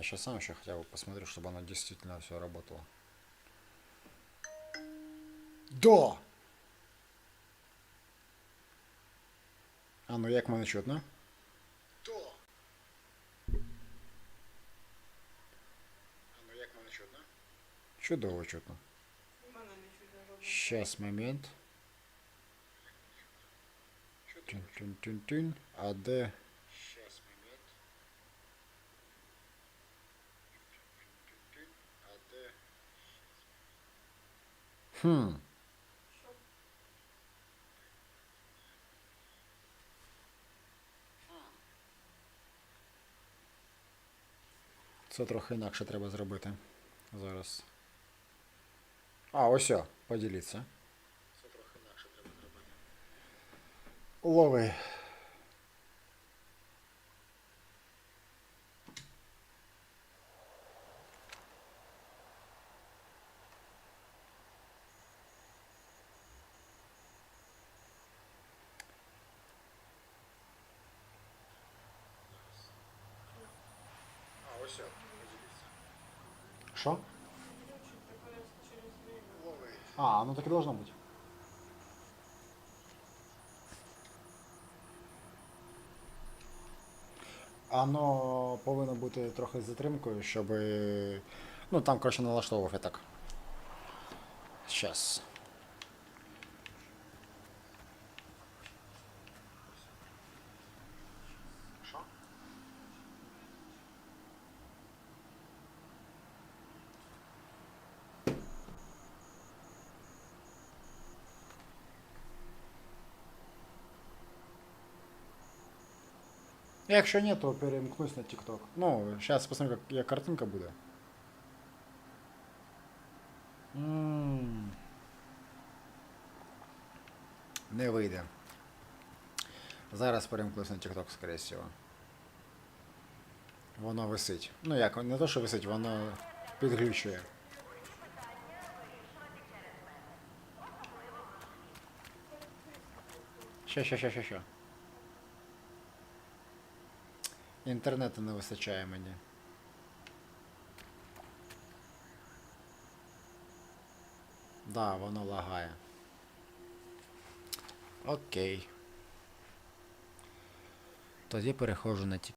Я сейчас сам еще хотя бы посмотрю, чтобы оно действительно все работало. Да! А ну як мене чутно? Да. А ну як мене чутно? Чудово чутно. Сейчас, момент. Тюн-тюн-тюн-тюн. А де? Хм. Що? Це трохи інакше треба зробити. Зараз. А, ось, поділіться. Це трохи інакше треба зробити. Лови. А, ось, о, поділіться. Що? Ключик такой через время. А, ну так и должно быть. Оно повинно бути трохи з затримкою, щоб. Ну там, коротше, налаштовував я так. Щас. Якщо ні, то перемкнусь на TikTok. Ну, зараз посмотрю, як, як картинка буде. Не вийде. Зараз перемкнусь на TikTok, скоріше всього. Воно висить. Ну як, не то, що висить, воно підглючує. Ща, ща, ща, ща, ща. Інтернету не вистачає мені. Да, воно лагає. Окей. Тоді переходжу на TikTok.